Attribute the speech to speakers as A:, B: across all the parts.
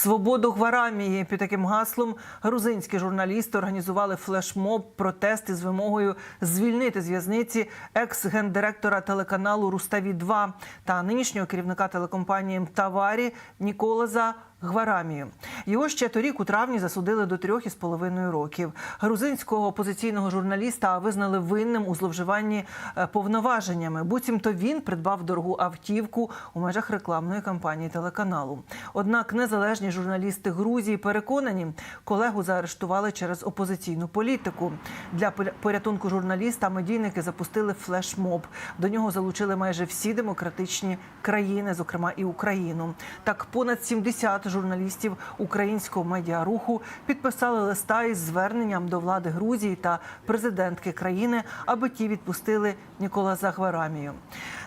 A: Свободу Гварамії під таким гаслом грузинські журналісти організували флешмоб протест із вимогою звільнити з в'язниці екс-гендиректора телеканалу Руставі 2 та нинішнього керівника телекомпанії МТАВАРі Ніколаза Гварамію. Його ще торік у травні засудили до трьох із половиною років. Грузинського опозиційного журналіста визнали винним у зловживанні е, повноваженнями. Буцімто він придбав дорогу автівку у межах рекламної кампанії телеканалу. Однак незалежні журналісти Грузії переконані, колегу заарештували через опозиційну політику. Для поря- порятунку журналіста медійники запустили флешмоб. До нього залучили майже всі демократичні країни, зокрема і Україну. Так, понад 70 журналістів українського медіаруху підписали листа із зверненням до влади Грузії та президентки країни, аби ті відпустили Нікола Загварамію.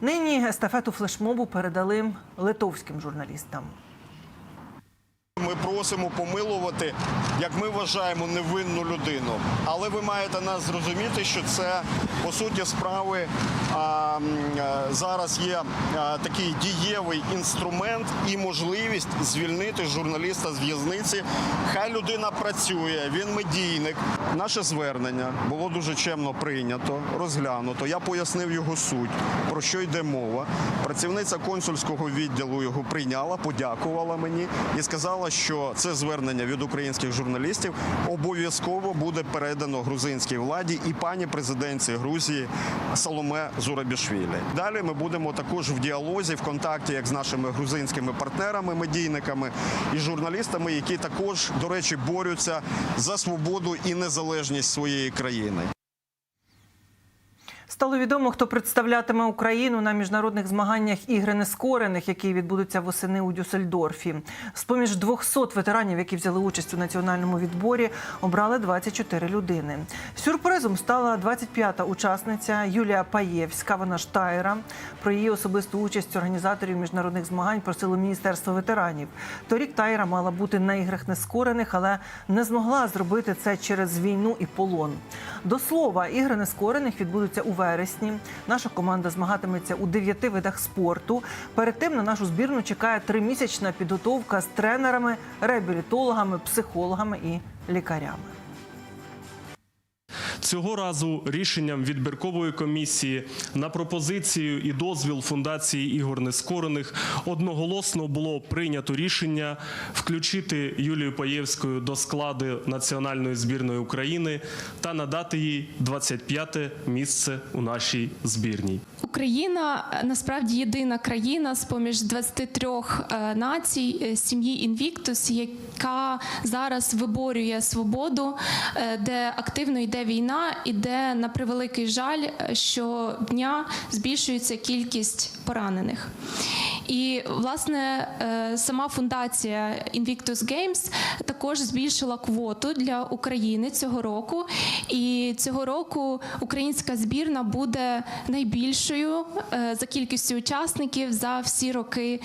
A: Нині естафету флешмобу передали литовським журналістам.
B: Ми просимо помилувати, як ми вважаємо, невинну людину. Але ви маєте нас зрозуміти, що це по суті справи а, е, зараз є а, такий дієвий інструмент і можливість звільнити журналіста з в'язниці. Хай людина працює, він медійник. Наше звернення було дуже чемно прийнято, розглянуто. Я пояснив його суть, про що йде мова. Працівниця консульського відділу його прийняла, подякувала мені і сказала, що це звернення від українських журналістів обов'язково буде передано грузинській владі і пані президенції Грузії Саломе Зурабішвілі. Далі ми будемо також в діалозі, в контакті як з нашими грузинськими партнерами, медійниками і журналістами, які також, до речі, борються за свободу і незалежність своєї країни.
A: Стало відомо, хто представлятиме Україну на міжнародних змаганнях ігри нескорених, які відбудуться восени у Дюссельдорфі. З поміж 200 ветеранів, які взяли участь у національному відборі, обрали 24 людини. Сюрпризом стала 25-та учасниця Юлія Паєвська. Вона ж Тайра. Про її особисту участь організаторів міжнародних змагань просило Міністерство ветеранів. Торік Тайра мала бути на іграх нескорених, але не змогла зробити це через війну і полон. До слова, ігри нескорених відбудуться у вересні. Наша команда змагатиметься у дев'яти видах спорту. Перед тим на нашу збірну чекає тримісячна підготовка з тренерами, реабілітологами, психологами і лікарями.
C: Цього разу рішенням відбіркової комісії на пропозицію і дозвіл фундації ігор нескорених одноголосно було прийнято рішення включити Юлію Паєвську до складу національної збірної України та надати їй 25-те місце у нашій збірній.
D: Україна насправді єдина країна з поміж 23 е, націй е, сім'ї Інвіктус, яка зараз виборює свободу, е, де активно йде війна, і де на превеликий жаль е, щодня збільшується кількість поранених. І власне е, сама фундація Invictus Games також збільшила квоту для України цього року. І цього року українська збірна буде найбільшою е, за кількістю учасників за всі роки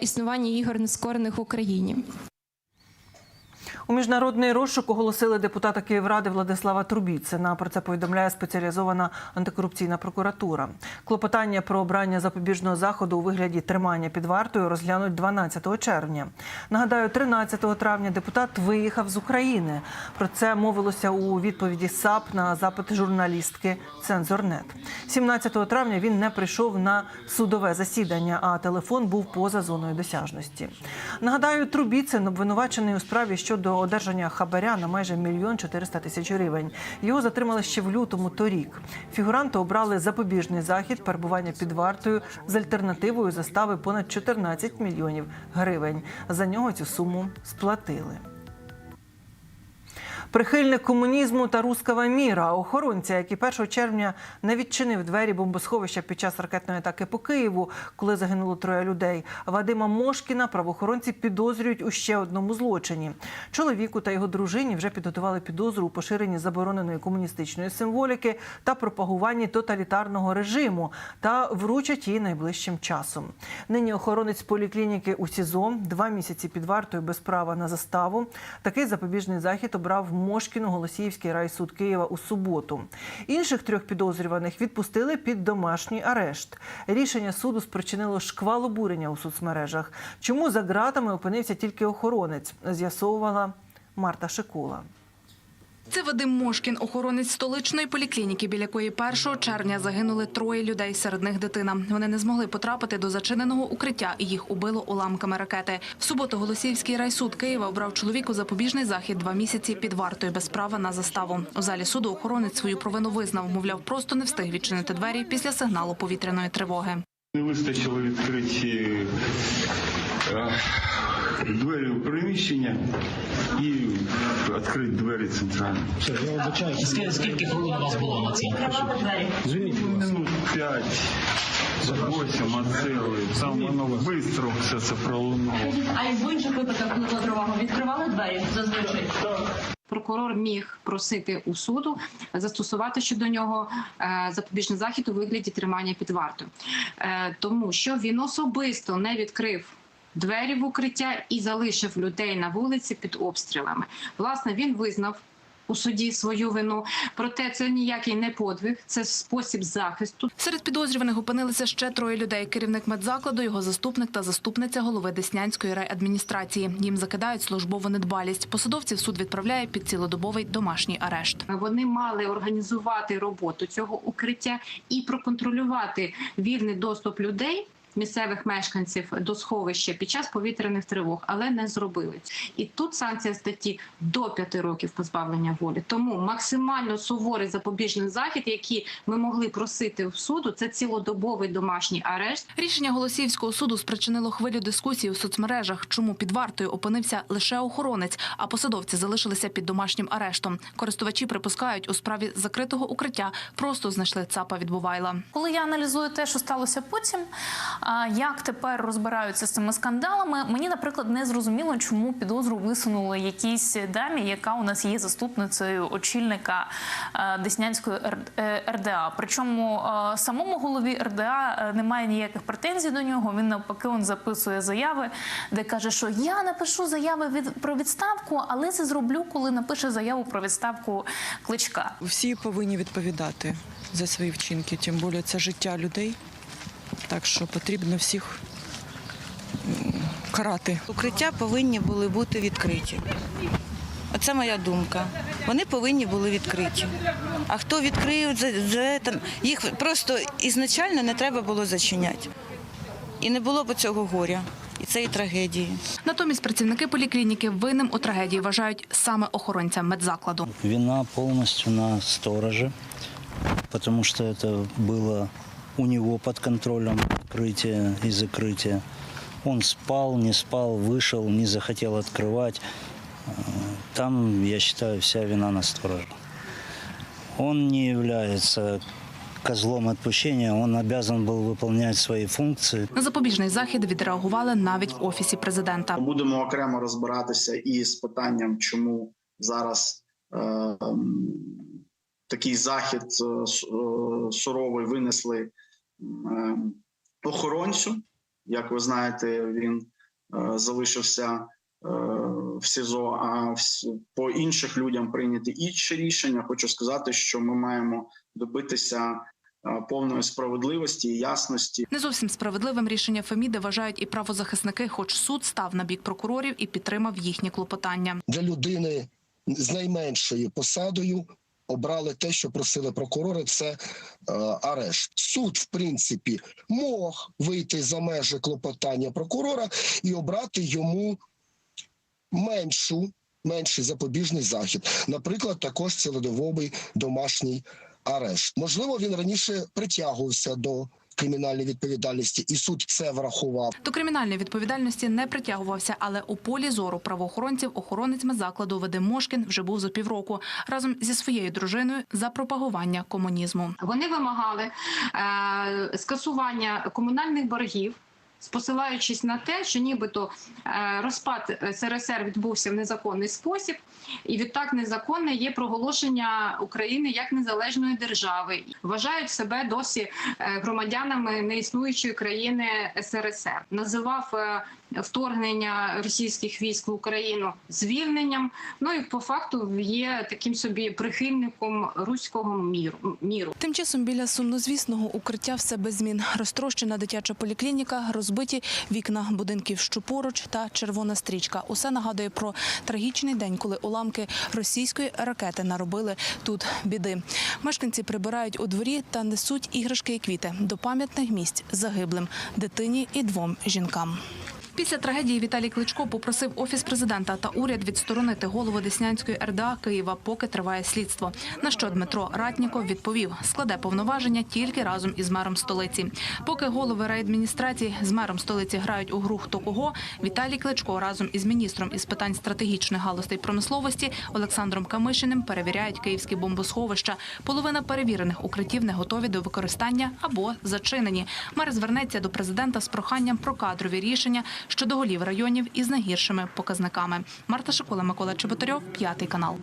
D: існування ігор нескорених в Україні.
A: У міжнародний розшук оголосили депутата Київради Владислава Трубіцина. Про це повідомляє спеціалізована антикорупційна прокуратура. Клопотання про обрання запобіжного заходу у вигляді тримання під вартою розглянуть 12 червня. Нагадаю, 13 травня депутат виїхав з України. Про це мовилося у відповіді САП на запит журналістки Цензорнет. 17 травня він не прийшов на судове засідання, а телефон був поза зоною досяжності. Нагадаю, Трубіцин обвинувачений у справі щодо одержання хабаря на майже мільйон 400 тисяч гривень. Його затримали ще в лютому торік. Фігуранти обрали запобіжний захід перебування під вартою з альтернативою застави понад 14 мільйонів гривень. За нього цю суму сплатили. Прихильник комунізму та руского міра, охоронця, який 1 червня не відчинив двері бомбосховища під час ракетної атаки по Києву, коли загинуло троє людей. Вадима Мошкіна правоохоронці підозрюють у ще одному злочині. Чоловіку та його дружині вже підготували підозру у поширенні забороненої комуністичної символіки та пропагуванні тоталітарного режиму та вручать її найближчим часом. Нині охоронець поліклініки у СІЗО два місяці під вартою без права на заставу. Такий запобіжний захід обрав Мошкіну Голосіївський райсуд Києва у суботу. Інших трьох підозрюваних відпустили під домашній арешт. Рішення суду спричинило шквал обурення у соцмережах. Чому за ґратами опинився тільки охоронець? З'ясовувала Марта Шикула.
E: Це Вадим Мошкін, охоронець столичної поліклініки, біля якої 1 червня загинули троє людей, серед них дитина. Вони не змогли потрапити до зачиненого укриття і їх убило уламками ракети. В суботу Голосіївський райсуд Києва обрав чоловіку запобіжний захід два місяці під вартою без права на заставу. У залі суду охоронець свою провину визнав, мовляв, просто не встиг відчинити двері після сигналу повітряної тривоги.
F: Не вистачило відкриті е, двері у приміщення і відкрити двері центральні.
G: Скільки, скільки хвилин у вас було на це?
F: Минут п'ять, восім, а цілий. Там воно швидко все це пролунало.
H: А і в інших випадках, коли тривога, відкривали двері зазвичай?
I: Прокурор міг просити у суду застосувати щодо нього е, запобіжний захід у вигляді тримання під вартою, Е, тому що він особисто не відкрив. Двері в укриття і залишив людей на вулиці під обстрілами. Власне, він визнав у суді свою вину. Проте це ніякий не подвиг, це спосіб захисту.
E: Серед підозрюваних опинилися ще троє людей: керівник медзакладу, його заступник та заступниця голови Деснянської райадміністрації. Їм закидають службову недбалість. Посадовців суд відправляє під цілодобовий домашній арешт.
I: Вони мали організувати роботу цього укриття і проконтролювати вільний доступ людей. Місцевих мешканців до сховища під час повітряних тривог, але не зробили. І тут санкція статті до п'яти років позбавлення волі. Тому максимально суворий запобіжний захід, який ми могли просити в суду, це цілодобовий домашній арешт.
E: Рішення Голосіївського суду спричинило хвилю дискусій у соцмережах, чому під вартою опинився лише охоронець, а посадовці залишилися під домашнім арештом. Користувачі припускають, у справі закритого укриття просто знайшли ЦАПа від Бувайла.
J: Коли я аналізую те, що сталося потім, як тепер розбираються з цими скандалами, мені, наприклад, не зрозуміло, чому підозру висунули якійсь дамі, яка у нас є заступницею очільника е, Деснянської Р- е, РДА. Причому е, самому голові РДА немає ніяких претензій до нього. Він навпаки он записує заяви, де каже, що я напишу заяви від про відставку, але це зроблю, коли напише заяву про відставку кличка.
K: Всі повинні відповідати за свої вчинки, тим більше це життя людей. Так що потрібно всіх карати.
L: Укриття повинні були бути відкриті. Оце моя думка. Вони повинні були відкриті. А хто відкрив, за, за, там, їх просто ізначально не треба було зачиняти. І не було б цього горя і цієї трагедії.
E: Натомість працівники поліклініки винним у трагедії вважають саме охоронця медзакладу.
G: Вина полностью на стороже, потому что это было у него под контролем открытие и закрытие. Он спал, не спал, вышел, не захотел открывать. Э, Там, я считаю, вся вина на стороже. Он не является козлом отпущения, он обязан был выполнять свои функции.
E: На запобіжний захід відреагували навіть в офісі президента.
M: Будемо окремо розбиратися і з питанням, чому зараз е, м, такий захід е, с- е, суровий винесли е, охоронцю. Як ви знаєте, він е, залишився е, в СІЗО, а по інших людям прийняти інші рішення. Хочу сказати, що ми маємо добитися е, повної справедливості і ясності.
E: Не зовсім справедливим рішення Феміди вважають і правозахисники, хоч суд став на бік прокурорів і підтримав їхні клопотання.
N: для людини з найменшою посадою обрали те, що просили прокурори. Це е, арешт. Суд, в принципі, мог вийти за межі клопотання прокурора і обрати йому меншу. Менший запобіжний захід, наприклад, також цілодобовий домашній арешт. Можливо, він раніше притягувався до кримінальної відповідальності, і суд це врахував.
E: До кримінальної відповідальності не притягувався, але у полі зору правоохоронців охоронець закладу Вадим Мошкін вже був за півроку разом зі своєю дружиною за пропагування комунізму.
I: Вони вимагали е, скасування комунальних боргів. Посилаючись на те, що нібито е, розпад СРСР відбувся в незаконний спосіб, і відтак незаконне є проголошення України як незалежної держави, вважають себе досі е, громадянами неіснуючої країни СРСР. Називав е, вторгнення російських військ в Україну звільненням. Ну і по факту є таким собі прихильником руського міру. міру.
E: Тим часом біля сумнозвісного укриття все без змін. Розтрощена дитяча поліклініка, розбиті вікна будинків, що поруч та червона стрічка. Усе нагадує про трагічний день, коли уламки російської ракети наробили тут біди. Мешканці прибирають у дворі та несуть іграшки і квіти до пам'ятних місць загиблим дитині і двом жінкам. Після трагедії Віталій Кличко попросив офіс президента та уряд відсторонити голову Деснянської РДА Києва, поки триває слідство. На що Дмитро Ратніков відповів, складе повноваження тільки разом із мером столиці. Поки голови райадміністрації з мером столиці грають у гру хто кого, Віталій Кличко разом із міністром із питань стратегічних галузей промисловості Олександром Камишиним перевіряють київські бомбосховища. Половина перевірених укриттів не готові до використання або зачинені. Мер звернеться до президента з проханням про кадрові рішення щодо голів районів із найгіршими показниками. Марта Шикола, Микола Чеботарьов, п'ятий канал.